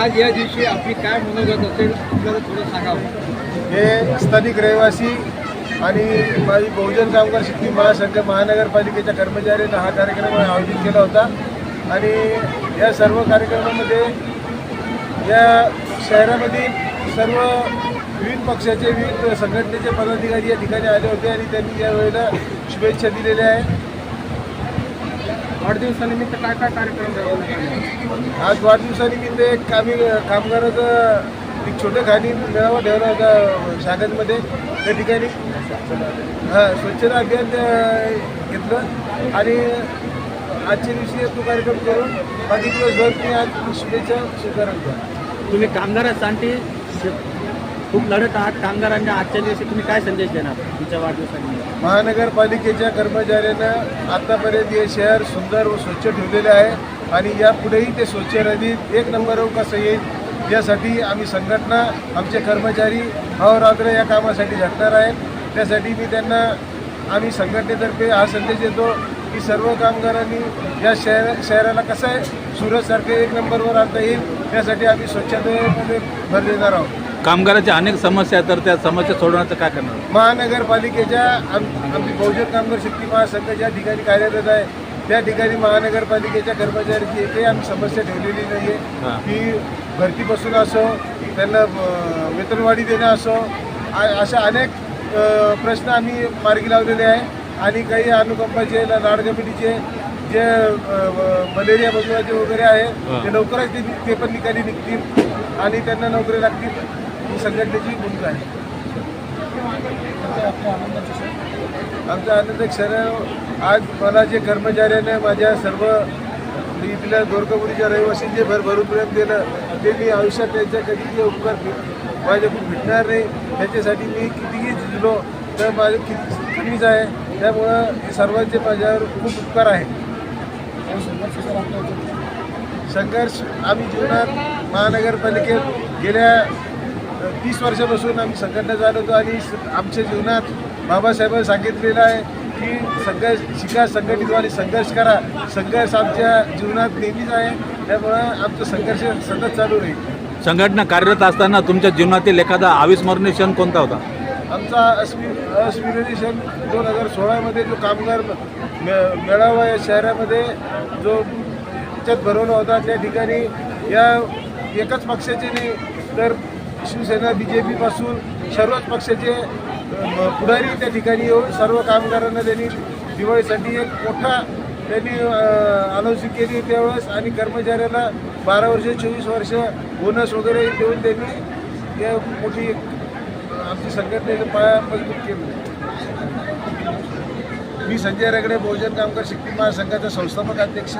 आज या दिवशी आपली काय मनोगत असेल आपल्याला थोडं सांगावं हे स्थानिक रहिवासी आणि माझी बहुजन कामगार शक्ती महासंघ महानगरपालिकेच्या कर्मचाऱ्यांना हा कार्यक्रम आयोजित केला होता. आणि या सर्व कार्यक्रमामध्ये या शहरामधील सर्व विविध पक्षाचे विविध संघटनेचे पदाधिकारी या ठिकाणी आले होते आणि त्यांनी यावेळेला शुभेच्छा दिलेल्या आहेत. वाढदिवसानिमित्त काय काय कार्यक्रम राबवण्यात आज वाढदिवसानिमित्त एक कामी कामगाराचं एक छोटं खाणी मेळावा ठेवला होता शाखांमध्ये त्या ठिकाणी हां स्वच्छता अभियान घेतलं. आणि आजच्या दिवशी तो कार्यक्रम करून बाकी दिवसभर मी आज शुभेच्छा स्वीकार करतो तुम्ही कामगारांसाठी खूप लढत आहात. कामगारांच्या आजच्या दिवशी तुम्ही काय संदेश देणार तुमच्या वाढदिवसानिमित्त? महानगरपालिकेच्या कर्मचाऱ्यांना आतापर्यंत हे शहर सुंदर व स्वच्छ ठेवलेले आहे आणि यापुढेही ते स्वच्छ राहतील. एक नंबरवर हो कसं येईल यासाठी आम्ही संघटना आमचे कर्मचारी अहोरात्र या कामासाठी झटणार आहेत. त्यासाठी मी त्यांना आम्ही संघटनेतर्फे हा संदेश देतो की सर्व कामगारांनी या शहर शहराला कसं आहे? सुरतसारखे एक नंबरवर आणता येईल त्यासाठी आम्ही स्वच्छतेमध्ये भर देणार आहोत. कामगाराच्या अनेक समस्या आहेत तर त्या समस्या सोडवण्याचं काय करणार? महानगरपालिकेच्या आम आमची बहुजन कामगार शक्ती महासंघ ज्या ठिकाणी कार्यरत आहे. त्या ठिकाणी महानगरपालिकेच्या कर्मचाऱ्यांची एकही आम्ही समस्या ठेवलेली नाही. आहे की भरतीपासून असो त्यांना वेतनवाढी देणं असो अशा अनेक प्रश्न आम्ही मार्गी लावलेले आहे. आणि काही अनुकंपाचे लाड कमिटीचे जे मलेरिया बसवायचे वगैरे आहे. ते लवकरच ते पण निकाली निघतील आणि त्यांना नोकरी लागतील. संघटनेची भूमिका आहे. आमचा आनंद क्षण आज मला जे कर्मचाऱ्याने माझ्या सर्व इथल्या दोरकपुरीच्या रहिवासींचे भरभरून प्रेम दिलं ते मी आयुष्यात त्यांच्या कधी जे उपकार माझ्याकडून भेटणार नाही. त्याच्यासाठी मी कितीही झिजलो तर माझं किती कमीच आहे. त्यामुळं हे सर्वांचे माझ्यावर खूप उपकार आहे संघर्ष आम्ही जीवनात महानगरपालिकेत गेल्या तीस वर्षापासून आम्ही संघटना चालवतो आणि आमच्या जीवनात बाबासाहेबांनी सांगितलेलं आहे की संघर्ष शिका संघटित आणि संघर्ष करा. संघर्ष आमच्या जीवनात नेहमीच आहे. त्यामुळं आमचं संघर्ष सतत चालू राहील. संघटना कार्यरत असताना तुमच्या जीवनातील एखादा अविस्मरणीय क्षण कोणता होता? आमचा अस्मि अस्मिरणी सण दोन हजार सोळामध्ये जो कामगार मे मेळावा या शहरामध्ये जो याच्यात भरवला होता त्या ठिकाणी या एकाच पक्षाचे नाही तर शिवसेना बी जे पीपासून सर्वच पक्षाचे पुढारी त्या ठिकाणी येऊन सर्व कामगारांना त्यांनी दिवाळीसाठी एक मोठा त्यांनी अनाऊन्सिंग केली त्यावेळेस आणि कर्मचाऱ्याला बारा वर्ष चोवीस वर्ष बोनस वगैरे देऊन त्यांनी त्या मोठी आमची संघटनेचं पाया मजबूत केलं. मी संजय रगडे बहुजन कामगार शक्ती महासंघाचा संस्थापक अध्यक्ष.